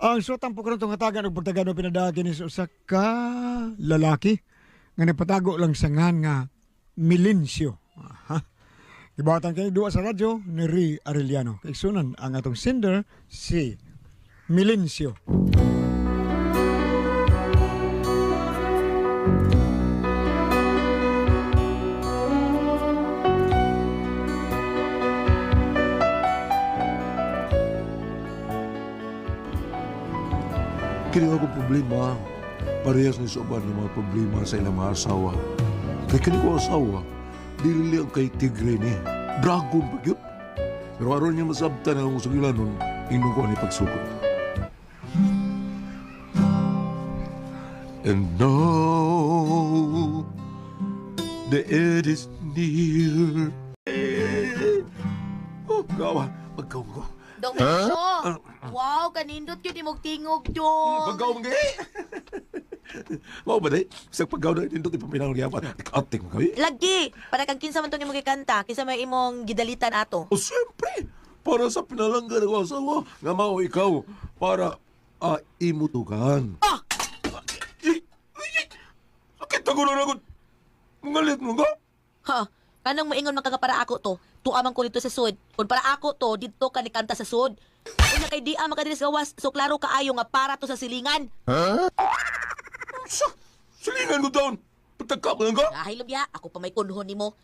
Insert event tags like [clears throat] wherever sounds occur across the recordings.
Ang suotang po karon hatagan og pagtagano pinadagi ni sa usa ka lalaki nga nagpatago lang sa ngan nga Milencio. Aha. Ibatan kay duwa sa radyo ni Ri Arellano. Kay ang atong sender si Milencio. Kini ako problema. Parehas ni Soban ng mga problema sa ilang mga asawa. Kay kini ko asawa, dili ang kay tigre ni. Dragon pa yun. Pero aron niya masabtan ang musugilan nun, inong ko ni pagsukot. And now, the end is near. Oh, gawa, magkaw ko. Dong Misyo! Wow, kanindot yun, imog tingog yun. Paggaw mga eh. [laughs] Mao ba day? Sa paggaw na dito ipaminang liyapan. Ikating mo kami. Lagi! Para kang kinsa man to imong gikanta, kinsa may imong gidalitan ato. O siyempre, para sa pinalangga ng asawa, nga mao ikaw, para ah, imutukan. Ah! Ay, ay, ay, Sakit ako na nagod. Ngalit mo ka? Ha? Kanang moingon man ka nga para ako to, tuamang ko dito sa sud. Kung para ako to, dito ka ni kanta sa sud. Kung kay di ang makadiris gawas, so klaro kaayo nga para to sa silingan. Sa, silingan ko taon. Patagka mo lang ka? Dahil lubya, ako pa may kunhon nimo.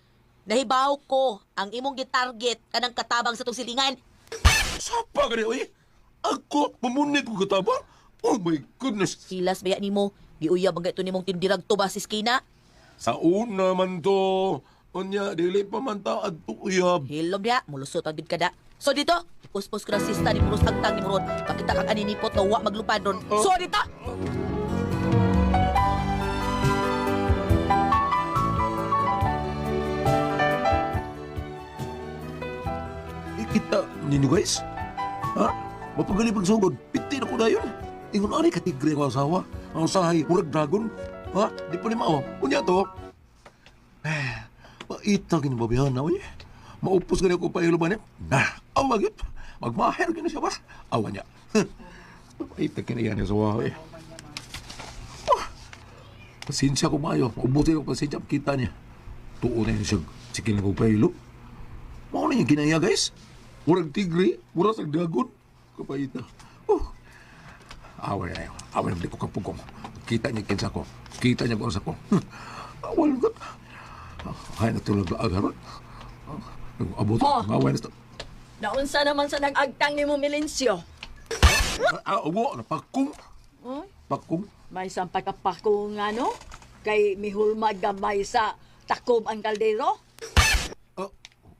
Nahibaw ko ang imong gitarget kanang katabang sa tong silingan. Sapa ka niya, oy. Ako, mamunit ko katabang. Oh my goodness. Silas baya nimo, giuyab ang gaito nimong tindirag to ba sis Kina? Sa una man to, Unya, dili pa man ta adto uyab. Hilom dia, mulusot ang gid kada. So dito, puspos ko ng sista ni Puros Agtang ni Murod. Pakita kang aninipot na wa maglupad ron. Oh. So dito! Ikita ninyo guys. Ha? Mapagali pagsugod. Piti na ko na yun. Ingon ani katigre ko asawa. Ang usahay, murag dragon. Ha? Di pa ni mao. Unya to. Maita gini babihan na uy. Maupos gani ako pa iluban niya. Nah, awag yun. Magmaher gini siya ba? Awa niya. [laughs] Maita gini yan yung sawa eh. Oh, Pasensya ko mayo. Ubuti ko pasensya kita niya. Tuon na yun siya. Sikil na ko pa ilo. Mao na yung ginaya, guys. Murag tigre, murag sa dagon. Kapayita. Oh. Awal na yun. Awal na ko kapugong. Kita niya kinsa ko. Kita niya sa ko. Hmm. [laughs] Awal ko. Ay, natulog na agaron. Abot. Oh. Awal na. Naunsa naman sa nag-agtang ni mo, Milencio. Ah, awo. Napakong. Oh? Pakong. May sampagapako nga, no? Kay mihulmag gamay sa takob ang kaldero. Ah,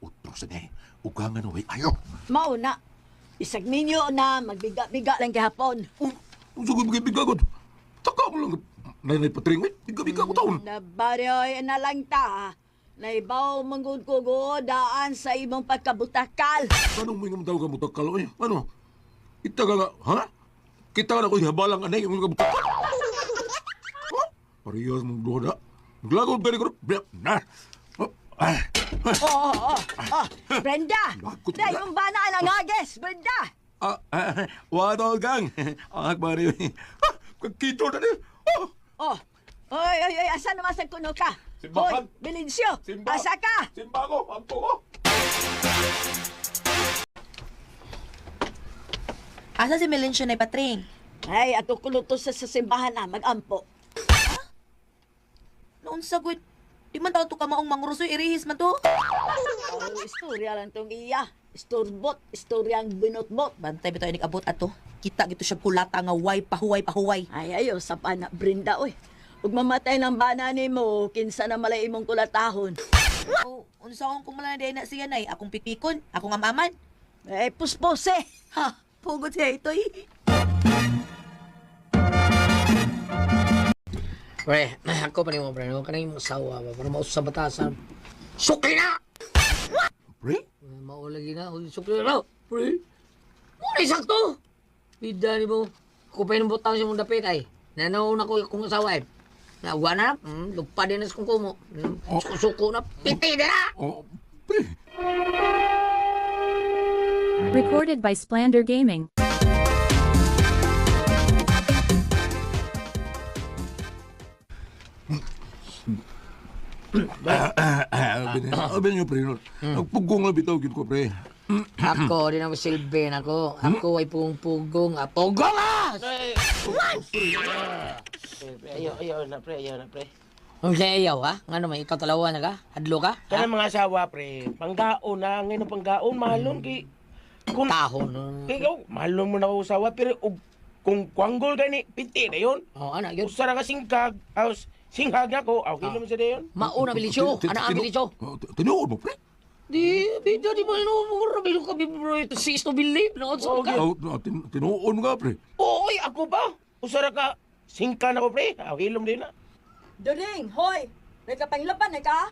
utros na eh. Ugangan na, way. Ayaw. Mauna. Isag ninyo na magbiga-biga lang kahapon. Oh, Ang sugod mga bigagot. Taka mo lang. Nanay patring, eh. Biga-biga ko taon. Nabaryoy na lang ta. Naibaw manggod ko go daan sa imong pagkabutakal. Anong may ngamdaw ka mo takalo eh? Ano? Kita ka nga, ha? Kita ka na ko ihabalang anay yung mga butak. Ha? Parehas mong duha Maglagod ka ni ko. Na! Oh, ah, Oo, oo, oo. Oh, Brenda! Wala? yung bana ang agis, Brenda! ah, ah, wado gang. [laughs] Ang akbari. Ah, kagkito na niya. Oh, Oh, oy, oy, oy, asa naman sa kuno ka? Simbahan. Hoy, Bilincio, Simba. asa ka? Simba ko, ampo ko. Asa si Melencio na ipatring? Ay, ato kulutos sa, sa simbahan na, mag-ampo. Noon sa gud, di man daw to ka maong mangrusoy, irihis man to. Oh, istorya lang tong iya. Istorbot, istoryang binotbot. Bantay bitaw inig abot ato. Kita gito siya kulata nga way pahuway pahuway. Ay, ayo, sa pana, Brenda, oy. Ug mamatay ng bana ni mo, kinsa na malay imong kulatahon. Oh, unsa akong kumala na na siya nay, akong pipikon, akong amaman. Eh, puspose. Ha, pugod siya ito eh. Pre, [clears throat] ako pa rin mo, pre. Huwag ka na yung masawa ba? Para mausap sa batasan. Sukli na! Pre? Maulagi na. Sukli na. Pre. Muna sakto. Bida ni mo. Kupay ng butang siya mong dapit ay. Nanaw na ko kung asawa ay. Nawa na, hmm, lupa din na kung kumo. Suko na, piti na na! Recorded by Splander Gaming. Obin niyo, pre. Nagpugong na bitaw, gid ko, pre. Ako, di na masilbi na ako. Ako ay pungpugong. Ah, pugong ah! Ayaw, ayaw na pre, ayaw na pre. Ang sayaw ha? Nga naman, ikaw talawa na ka? Hadlo ka? Kana mga asawa pre, panggaon na, ngayon ang panggaon, mahalon kay... Kung, Tahon. ikaw, mahalon mo na ako asawa, pero ug, kung kwanggol gani, pinti na yun. Oh, anak, yun. Usa na ka singkag, aos, singhag na ko, okay naman sa dayon. Mauna bilisyo. Anak ang bilisyo. Oh, Tinuod mo, pre. Di, bida di mo inuumura. Bilo ka, bibro. Ito si Isto Bilip. Naon ka? Oh, oh, tin- Tinuod mo ka, pre. Oy, ako ba? Usa na ka, singka na ko pre, lang din na. Doling, hoy! Nagkapanglaban na ka?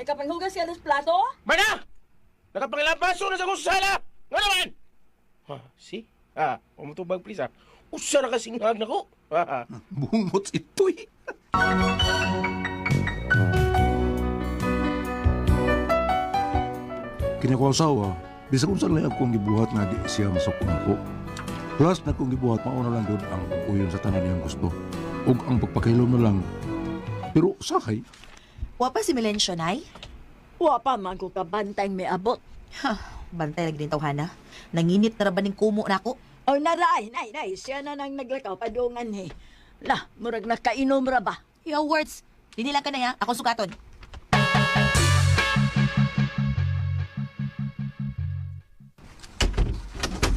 Nagkapanghugas ka ng plato? Mana! Nakapangilabaso na sa kong sala! Nga naman! Ha, see? Ah, umutubag please ah. Usa na ka singhag na ko. Ha, ha. Bungot ito'y. Kini ko asawa, bisa kung saan lang akong gibuhat nga di siya masukon ako. Plus na kong gibuhat, mauna lang doon ang uyon sa tanan niyang gusto. Ug ang pagpakilom na lang. Pero sakay, Wa pa si Melencio, nay? Wa pa man ko kabantay may abot. Ha, bantay lagi din tawhana. Nanginit na rabaning kumo na ako. O naray, nay, nay, siya na nang naglakaw padungan he. Lah, murag nakainom ra ba? Your words. Dili lang ka na ya. Ako sugaton.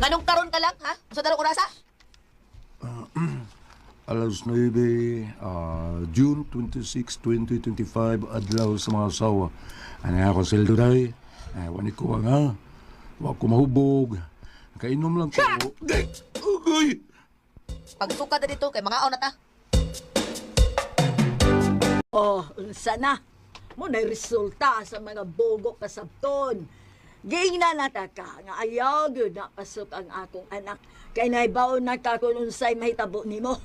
Nganong karon ka lang, ha? Sa dalawang orasa? [clears throat] alas 9, ah, June 26, 2025, adlaw sa mga asawa. Ano nga akong sildo dahi? Ay, wani ko nga. Wa ko mahubog. Kainom lang ko. Day! Ugay! Pagsuka na dito, kay mga aw na ta. Oh, unsa na? Mo na resulta sa mga bogo kasabton. Giingna na ta ka nga ayaw gyud na pasok ang akong anak kay naibaw na ka kung unsay mahitabo nimo.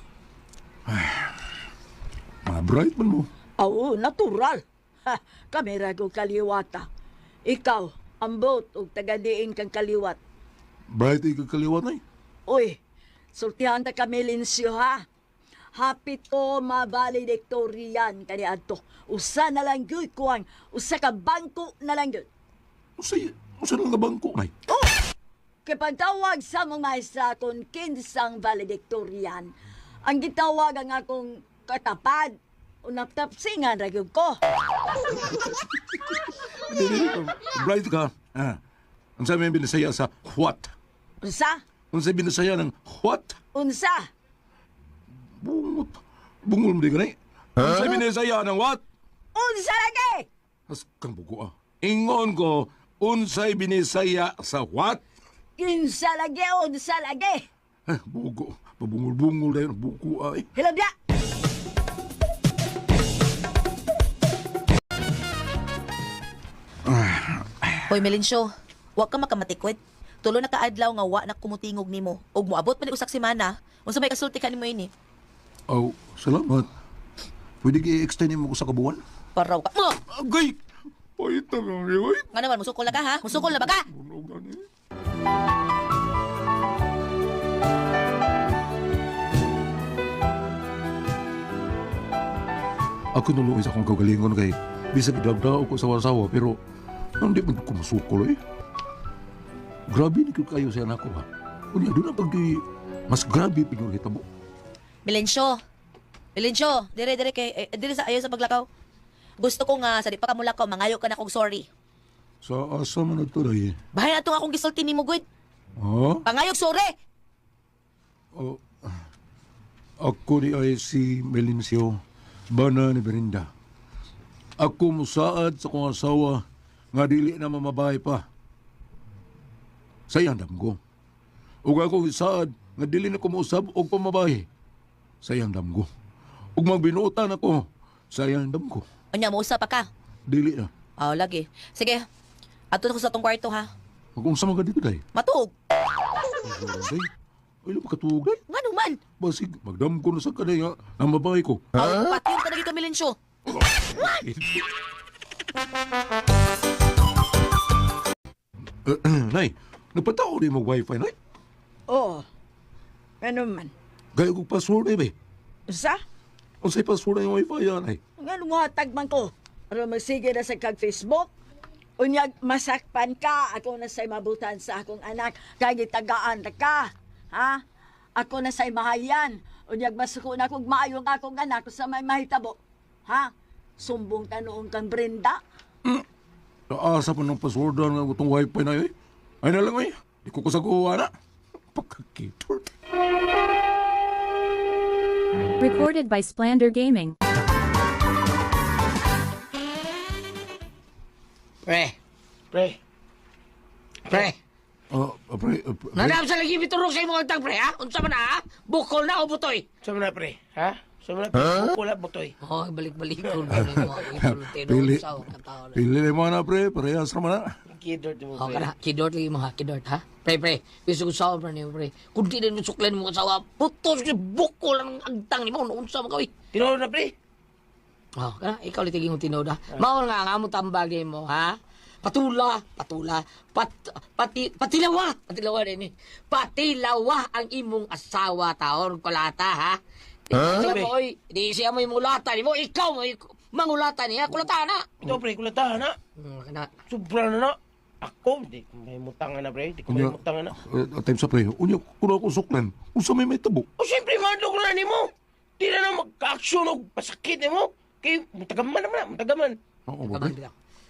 Mga bright man mo. Oo, natural. Ha, kamera ko kaliwata. Ikaw, ambot ug tagadiin kang kaliwat. Bright ay kaliwat eh. Uy, sultihan ta kami linsyo ha. Hapit ko mabalediktorian kani adto. Usa na lang gyud kuang, usa ka bangko na lang gyud. Usay, usay lang na bangko na eh. Kay pagtawag sa mga maestra kon kinsang valedictorian, ang gitawag ang akong katapad, unap-tapsingan ra gyud ko. Bright ka. Ah. Ang sabi yung binasaya sa what? Unsa? Ang sabi binasaya ng what? Unsa? Bungot. Bungol mo di ka na eh. Ang sabi binasaya ng what? Unsa lagi? As kang buko ah. Ingon ko, unsay binisaya sa what? Kinsa lagi, unsa lagi? Eh, buko. Pabungol-bungol na yun. Buko ay. Hilabya! Hoy, Melencio, wa ka makamatikwit. Tulo na kaadlaw nga wa na kumutingog nimo. Ug moabot pa ni usak semana, unsa may kasulti ka nimo ini? Oh, salamat. Pwede i-extend mo ko sa kabuan? Paraw ka. Mo! Agay! Pahit na nga wait. Nga naman, musukol na ka ha? Musukol na ba ka? Bunog na niya. Ako nuluoy sa akong kagalingon kay bisag idagdao ko sa wasawa pero hindi man ko masukol eh. Grabe ni ko kayo sa anak ko ha. Unya doon ang pagdi mas grabe pinulitabo. Melencio. Melencio, dire dire kay eh, dire sa ayo sa paglakaw. Gusto ko nga sa di pa ka mulakaw mangayo ka na kog sorry. Sa asa man ito eh. Bahay atong akong gisulti nimo gud. Ha? Pangayog sorry. Oh, ako ni ay si Melincio, bana ni Berinda. Ako musaad sa kong asawa nga dili na mamabay pa. Sayang damgo. Ug ako isaad nga dili na ko mausab og pamabay. Sayang damgo. Ug magbinuotan ako, sayang damgo. Unya mo usa pa ka. Dili na. Aw lagi. Sige. Ato na ko sa tong kwarto ha. Mag-unsa man ka dito day? Matug. Day. Ay, lang makatulog day. Ngano man? Basig, magdam ko na sa kanay nga, ang mabay ko. Aw patyon ka na ka Melencio. nay, nagpatao rin mo wifi, nay. Oh, ano man? Gaya kong password eh, be. Unsa? Ang sa'y password na yung wifi yan, ay. Nga lumatag man ko. Pero magsige na sa kag Facebook. Unyag masakpan ka, ako na say mabutan sa akong anak, kay gitagaan na ka. Ha? Ako na say mahayan. Unyag masuko na kog maayo nga akong anak sa may mahitabo. Ha? Sumbong ka noong kang Brenda. Naasa pa ng passwordan nga itong wifi na yun. Ay na lang ay. Di ko kasaguha na. Pagkakitor. Recorded by Splander Gaming. Pre, Pre, pre. Ah, ah, pre, ah, pre. Nanam sa lagi biturog sa imong tag pre ha? Unsa man ha? Bukol na o butoy? sama na pre, ha? Sama na pre, Bukol at butoy. Oh, balik-balik ko na mo. [laughs] Pili. Na na. Pili mo na pre. Parehas naman na. Kidort mo Oh, pre. kana kidort lagi mo ha, kidort ha. Pre, pre, biso ko sa pre ni pre. Kung di din mo suklen mo kasawa, putos ni bukol ang agtang ni mo unsa man kawi. Tinuro na pre. Oh, kana ikaw li tiging tinod ha. Mao nga nga mo tambag ni mo ha. Patula, patula, pat, pati, patilawa, patilawa din eh. Patilawa ang imong asawa taon kulata ha. Di siya mo, oy, di siya mo imulata ni mo, ikaw mo mangulata niya, kulata na. Ito pre, kulatahan na. Hmm, kana, Sobra na na. Ako, di ko may mutangan na pre. Di ko may Unya, mutangan na. uh, time sa pre. Unya, kuna ko suklen. Unsa may may tabo. O siyempre, mandog na ni mo. Di na na magka-aksyon o pasakit ni mo. Kay, mutagaman naman na, mutagaman. Oo ba pre?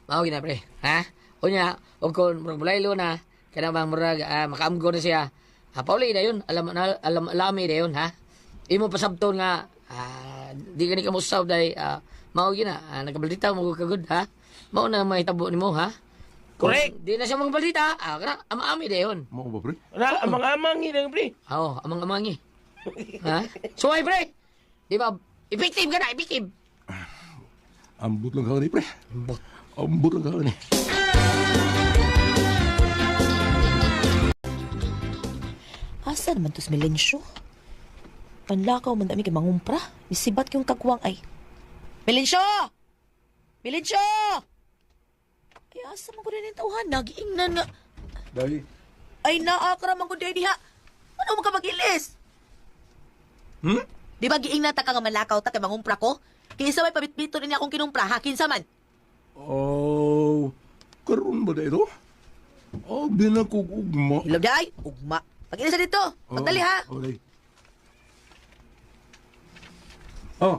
Mao gina pre. Ha? Unya, og kon murag bulaylo na, kana bang murag ah, makaamgo na siya. Ha, pauli na yun. Alam na alam alami na yun, ha? Imo pasabton nga ah, di ka ni kamusaw dai ah, mao gina, ah, nagabalita mo kagud, ha? Mao na mahitabo nimo, ha? Correct. Di na siya mga balita, ah, kana amaami na yun. Mao ba pre? Na, amang amang hinang pre. Oo, amang-amangi. ha? So, ay, pre. Di ba, effective ka na, effective. Ambot lang ka ni pre. Ambot lang ka ni. Asa naman to si Melencio? Panlakaw man dami kay mangumpra. Isibat yung kagwang ay. Melencio! Melencio! Ay, asa man ko rin yung tauhan? Nagiingnan nga. Dai. Ay, naakra man ko din diha. Ano mo ka magilis? Hmm? Di ba giingnan ta ka nga manlakaw ta kay mangumpra ko? Kinsa may pabitbito rin akong kinumpra ha? Kinsa man? Oh, karon ba da ito? Oh, binakog ugma. Hilog day, ugma. Pag-ilis na dito. Pagdali ha. Oh, [clears throat] dai. Oh.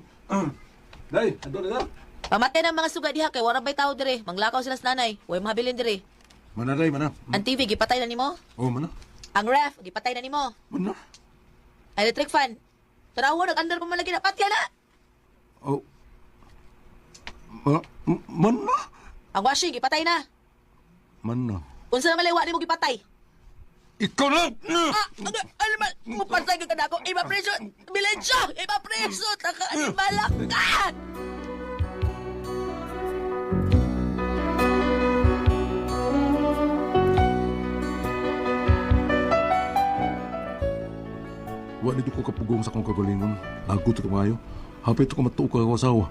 Dai, ado na. Pamatay ng mga suga diha kay wala bay tao dire. Manglakaw sila sa nanay. Huwag mahabilin dire. Mana dai, mana? Ang TV, gipatay na nimo. Oh, mana? Ang ref, gipatay na nimo. Mana? Electric fan. Tarawa, nag-under pa malagi na. Patya na. Oh. Ma, mana? Ang washing, gipatay na. Mana? Unsa na maliwa ni mo gipatay? Ikaw na! Ah, ano, ano man, mupasay ka na ako. Iba preso, bilensyo, iba preso, taka, malakan! Wa dito ko kapugong sa kong kagalingon. Agot ko maayo. Hapit ko matuo ka ako asawa.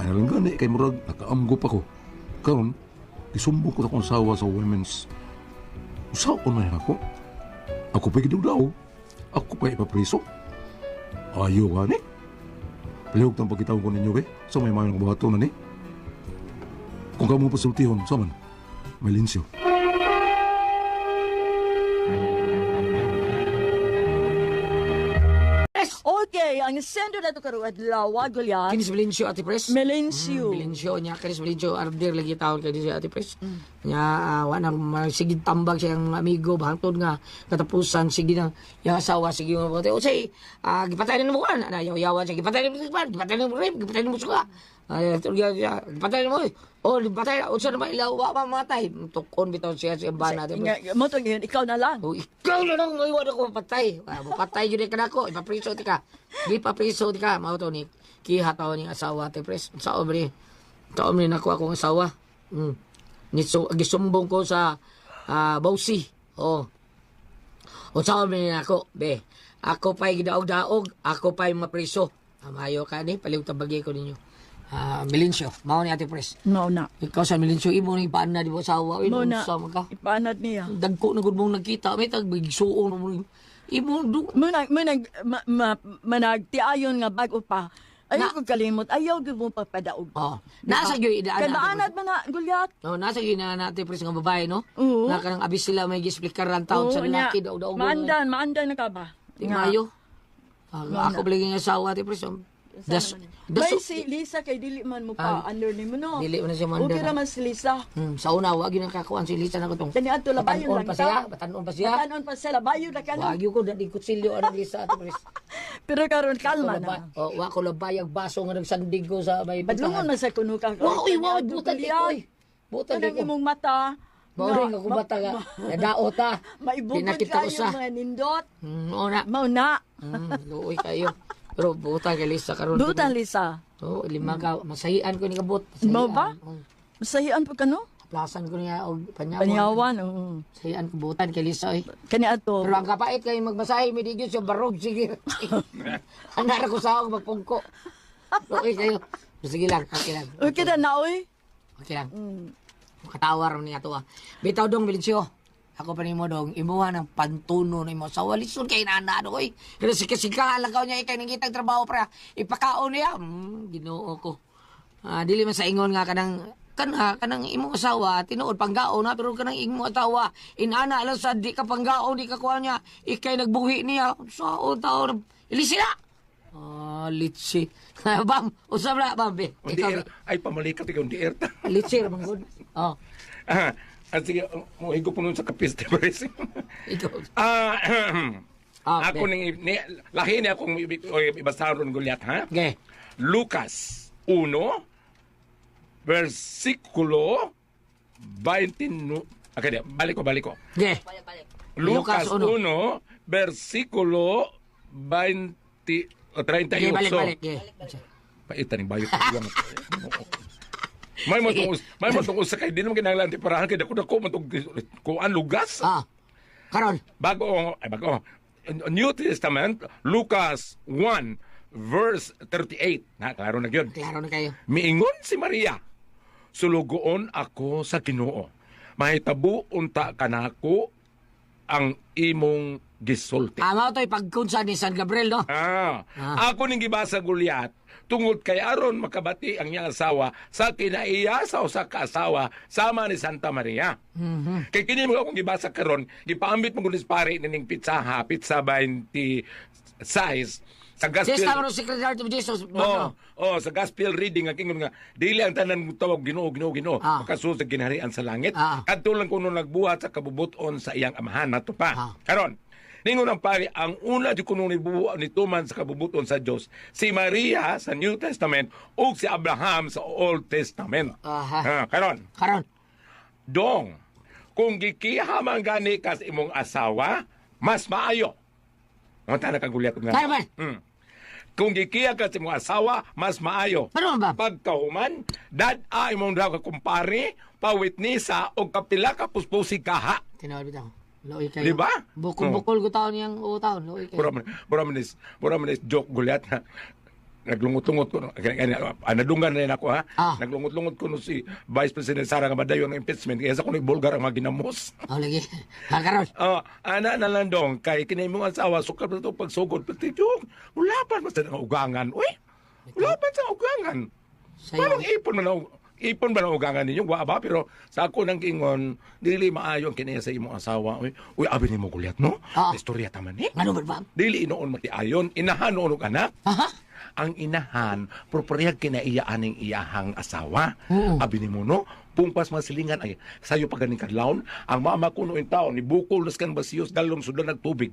Ay nalang gani kay murag nakaamgo pa ko. Karon, isumbong ko sa kong asawa sa women's. Usaw ko na ako. Ako pa gidaw daw. Ako pa ipapriso. Ayaw gani. Palihog tang pagkitaw ko ninyo be. Sa may mga buhato na ni. Kung kamo pasultihon, saman. May linsyo. Okay, ang sendo na ito karuat lawa, Goliath. Kinis Melencio, Ate Pres. Melencio. Melencio niya, kinis Melencio, arder lagi taon si Ate Pres. Nya, uh, wanang sigid tambag siyang amigo, bahantod nga, katapusan, sige na, yung asawa, sige nga, o say, ah, gipatay na mo kan, yaw-yawan siya, gipatay na mo kan, gipatay na mo gipatay na mo suka. Ay, ito nga, na mo, eh. oh, gipatay na, unsa naman ilaw, wa pa mamatay. Tukon bitaw siya sa Pres. Nga, mo to ngayon, ikaw na lang. Oh, ikaw na lang ngayon ako mapatay. Ah, mapatay yun ka na ako. Ipapriso ti ka. Di papriso ti ka. Mao to ni kiha tao ni asawa ti pres. Sa omri. Sa omri nako akong asawa. Mm. Ni so gisumbong ko sa ah, Bausi. Oh. O sa omri nako be. Ako pa'y gidaog-daog, ako pa'y mapriso. Amayo ka ni, paliw tabagi ko ninyo. Ah, Melencio, mao ni Ate Pres. No na. Ikaw sa Melencio, imo ni paan na di mo asawa. Mo Ino, na. sa ka. Ipanad niya. Dagko na gud mong nagkita, may tag bigsuon mo. Imo du Mo nag mo nag ma, ma, managtiayon nga bago pa Ayaw Na- ko kalimot. Ayaw ko mo papadaog. Oh, nasa gyud idaan. Kay maanad man na, gulyat. No, nasa gyud na natin pres nga babae no. Oo. Kanang abis sila may gisplikaran taon sa lalaki daw daw. Maandan, maandan na ka ba? Di mayo. Ah, ako bali nga asawa ti pres. Das das May si Lisa kay dili man mo pa under ni mo no. dili mo na siya manda. Okay naman si Lisa. Hmm, sa una wag yun ang kakuan si Lisa na ko tong. Kani ato labayon lang pa siya, batanon pa siya. Batanon pa siya labayon na ka no. Wag yun ko dadi kutsilyo ang Lisa ati pres. [laughs] Pero karon kalma na. oh, wa ko labayag baso nga nagsandig ko sa may Badlungon man sa kuno ka. Wa uy, wa ato butan di eh. Butan di ko. imong mata. Mauring ako bata nga. [laughs] Nadaot ta. Pinakita kayo mga nindot. Hmm, oo na. Mao na. Hmm, luoy kayo. [laughs] Pero buta kay Lisa karon. Butan Lisa. Oo, lima ka. Masahian ko ni kabot. Mao ba? Masahian po ka no? Plasan ko niya og panyawan. Panyawan. oo. Sahian ko butan kay Lisa eh. Kani ato. Pero ang kapait kay magmasahe, may digyo siya barog, sige. [laughs] Andara ko sa ako, magpungko. Okay kayo. Sige lang, okay lang. Okay na na oy. Okay lang. Makatawar niya to ah. Bitaw dong, Bilisyo. Ako pa ni mo dong, imuha ng pantuno ni mo sa walison kay nana do oy. Pero sika-sika lang kaw niya ikay nang kitang trabaho pra. Ipakaon niya. Hmm, Ginoo ko. Ah, dili man sa ingon nga kanang kana kanang imong asawa tinuod panggaon na pero kanang imong asawa inana lang sa di ka panggaon di ka kuha niya ikay nagbuhi niya sa o tao ilisi na ah litsi [laughs] bam usab na bam ikaw ay pamalikat ikaw, hindi erta. litsi gud [laughs] oh Ah, at sige, mo higo po nun sa kapiste, Paris. [laughs] ikaw Ah, [clears throat] Ah, ako be. ning ni, lahi ni akong ibasahan ron Goliath, ha? okay Lucas 1 versikulo 20 nu- Okay, di, balik ko, balik ko. okay Lucas Lucas 1. 1 versikulo 20 o 38. okay balik balik okay Paita ning bayot ko. [laughs] May mo tong may mo tong usa kay di naman kinahanglan ti parahan kay dako dako mo tong kuan lugas. ah karon Bago ay bago New Testament Lucas 1 verse 38. Na klaro na gyud. klaro na kayo Miingon si Maria, sulugoon ako sa Ginoo. Mahitabo unta kanako ang imong gisulti. mao toy pagkunsa ni San Gabriel no Ah, Ah. ako ning gibasa Goliath tungod kay aron makabati ang iyang asawa sa kinaiya sa usa ka asawa sama ni Santa Maria. Mhm. Kay kini mo akong gibasa karon, gipaambit mo kunis pare ning pizza ha, pizza 20 size sa gospel. Just tama Secretary of Jesus. Oh, oh, sa gospel reading ang kingon nga dili ang tanan tawag Ginoo Ginoo Ginoo Ah. makasulod sa ginharian sa langit. Ah. Kadto lang kuno nagbuhat sa kabubuton sa iyang amahan nato pa. Ah. Karon Ningon ang pari, ang una di kuno ni buwa ni tuman sa kabubuton sa Dios si Maria sa New Testament ug si Abraham sa Old Testament. Aha. Ah, karon, Karon. dong kung gikihaman gani ka sa imong asawa, mas maayo. Ang tanang kagulyat nga. Kaya man. Hmm. Kung gikiya ka sa imong asawa, mas maayo. Pero ba? Pagkahuman, dad a imong daw ka kumpare, pawitnisa o kapila ka puspusi kaha. Tinawag bitaw. Loy kayo. Di ba? Bukol-bukol ko taon yang o taon. Loy kayo. Pura man, pura man is, pura man is joke gulyat na naglungot-lungot ko. Anadungan rin ako ha. Ah. Naglungot-lungot ko no si Vice President Sara nga madayo impeachment. Kaya sa kuno bulgar ang mga ginamos. Oh, lagi. [laughs] Ha, karon. Oh, ana na lang dong, kay kinay mong asawa, sukat na ito pagsugod. Pati yung, wala pa mas ng ugangan. Uy, wala pa sa ugangan. Parang ipon man ang ipon ba ng ugangan ninyo? Wa ba? Pero sa ako nang gingon, dili maayo ang kinaya sa imong asawa. Uy, uy abi ni mo gulyat, no? Ah. Istorya taman ni. Ano ba? Dili inoon matiayon, inahan noon og anak. Aha. Ang inahan, properyag kinaiyaan ng iyahang asawa. Oo. Abi ni mo, no? Pumpas masilingan ay sayo pa ganing kadlawon ang mama ko no in taon ni bukol nas kan basiyos galon sudan nagtubig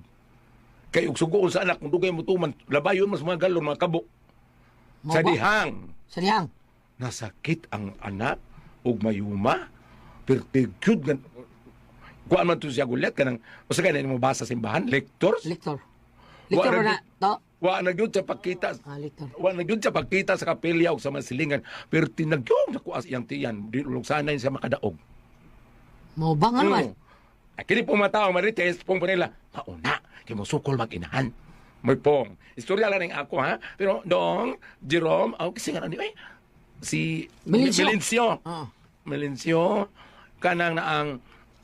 kay ug sugoon sa anak kung dugay mo tuman labayon mas mga galon mga kabo Mo sa dihang Sa dihang. Nasakit ang anak ug mayuma pertigyud gan kuan man to siya gulat kanang usa ka mo basa sa simbahan lectors Lector. Lector Wa- na? To? wa na gyud sa pagkita Ah, lector. wa na gyud sa pagkita sa kapilya ug sa masilingan pero tinagyog na kuas iyang tiyan di ulog sanay siya makadaog Mo ba nga naman? Mm. Ah, Kini pong mga tao, marites, pong panila, mauna, kay mo sukol mag-inahan. May pong. Istorya lang ng ako, ha? Pero, dong, Jerome, oh, kasi nga, ano, eh, si Melencio. Melencio. Ah. Melencio, kanang na ang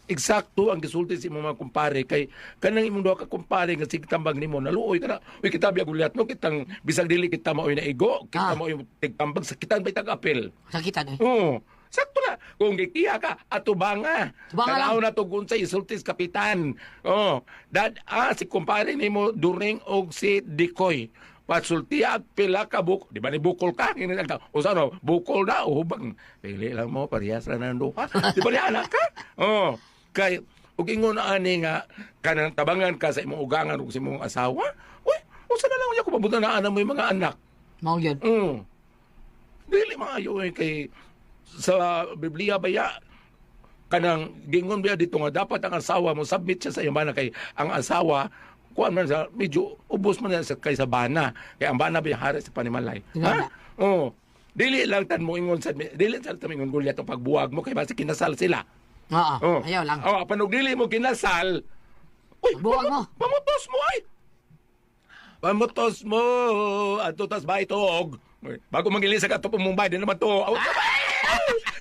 eksakto ang gisulti imong mga kumpare kay kanang imong duha ka kumpare nga sig tambag nimo naluoy ka na uy kita biya gulyat no kitang bisag dili kita maoy na igo kita Ah. maoy tigtambag sa kitang bay tag-apil Sakitan eh. Oo. Sakto na. Kung gikiya ka, atubanga. Tanaw na to kung sa isultis kapitan. Oh, dad ah si kumpare nimo during og si Dikoy. Pasultiya at pila ka buk, di ba ni bukol ka? Kini ka. O sa ano, bukol na o hubang. Pili lang mo parehas ra nang duha. Di ba ni anak ka? Oh, kay ug ingon ani nga kanang tabangan ka sa imong ugangan ug sa imong asawa. Uy, usa na lang unya ko pabutan na ana mo mga anak. Mao yun. Mm. Dili maayo eh kay sa Biblia baya kanang gingon biya dito nga dapat ang asawa mo submit siya sa bana kay ang asawa kuan man sa medyo ubos man sa kay sa bana kay ang bana biya hari sa panimalay ha oh dili lang tan mo ingon sa dili tan mo ingon gulyat ang pagbuwag mo kay basi kinasal sila Oo. oh Ayaw lang. oh panog dili mo kinasal uy Buwag mo. pamutos mo ay pamutos mo ato tas ba itog bago mangilis sa kato Mumbai din naman to aw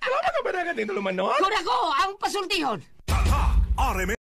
Salamat ka ba na ganito lumanon? Kura ko ang pasultihon. Tata, RMN